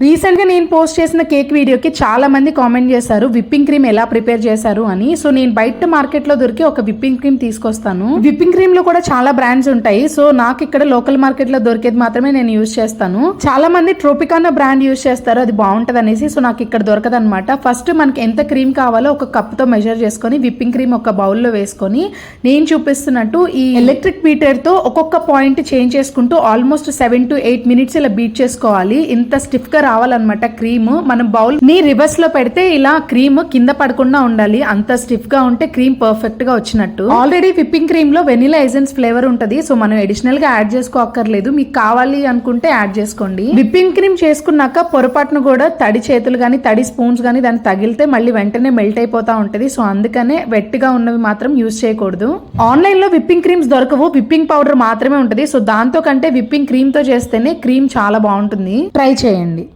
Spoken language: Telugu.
రీసెంట్గా నేను పోస్ట్ చేసిన కేక్ వీడియోకి చాలా మంది కామెంట్ చేశారు విప్పింగ్ క్రీమ్ ఎలా ప్రిపేర్ చేశారు? అని. సో నేను బయట మార్కెట్లో దొరికి ఒక విప్పింగ్ క్రీమ్ తీసుకొస్తాను. విప్పింగ్ క్రీమ్లో కూడా చాలా బ్రాండ్స్ ఉంటాయి. సో నాకు ఇక్కడ లోకల్ మార్కెట్లో దొరికేది మాత్రమే నేను యూజ్ చేస్తాను. చాలా మంది ట్రోపికానా బ్రాండ్ యూజ్ చేస్తారు అది బాగుంటది అనేసి. సో నాకు ఇక్కడ దొరకదనమాట ఫస్ట్ మనకి ఎంత క్రీమ్ కావాలో ఒక కప్తో మెజర్ చేసుకొని విప్పింగ్ క్రీమ్ ఒక బౌల్లో వేసుకొని నేను చూపిస్తున్నట్టు ఈ ఎలక్ట్రిక్ బీటర్తో ఒక్కొక్క పాయింట్ చేంజ్ చేసుకుంటూ almost seven to eight minutes ఇలా బీట్ చేసుకోవాలి. ఇంత స్టిఫ్గా రావాలన్నమాట క్రీమ్. మనం బౌల్ని రివర్స్లో పెడితే ఇలా క్రీమ్ కింద పడకుండా ఉండాలి. అంత స్టిఫ్గా ఉంటే క్రీమ్ పర్ఫెక్ట్గా వచ్చినట్టు. ఆల్రెడీ విప్పింగ్ క్రీమ్లో వెనిలా ఎసెన్స్ ఫ్లేవర్ ఉంటది. సో మనం అడిషనల్గా యాడ్ చేసుకోక్కర్లేదు. మీకు కావాలి అనుకుంటే యాడ్ చేసుకోండి. విప్పింగ్ క్రీమ్ చేసుకున్నాక పొరపాటును కూడా తడి చేతులు గానీ తడి స్పూన్స్ గానీ దాన్ని తగిలితే మళ్ళీ వెంటనే మెల్ట్ అయిపోతా ఉంటది. సో అందుకనే వెట్టిగా ఉన్నవి మాత్రం యూజ్ చేయకూడదు. ఆన్లైన్లో విప్పింగ్ క్రీమ్స్ దొరకవు. విప్పింగ్ పౌడర్ మాత్రమే ఉంటది. సో దాంతో కంటే విప్పింగ్ క్రీమ్తో చేస్తేనే క్రీమ్ చాలా బాగుంటుంది. ట్రై చేయండి.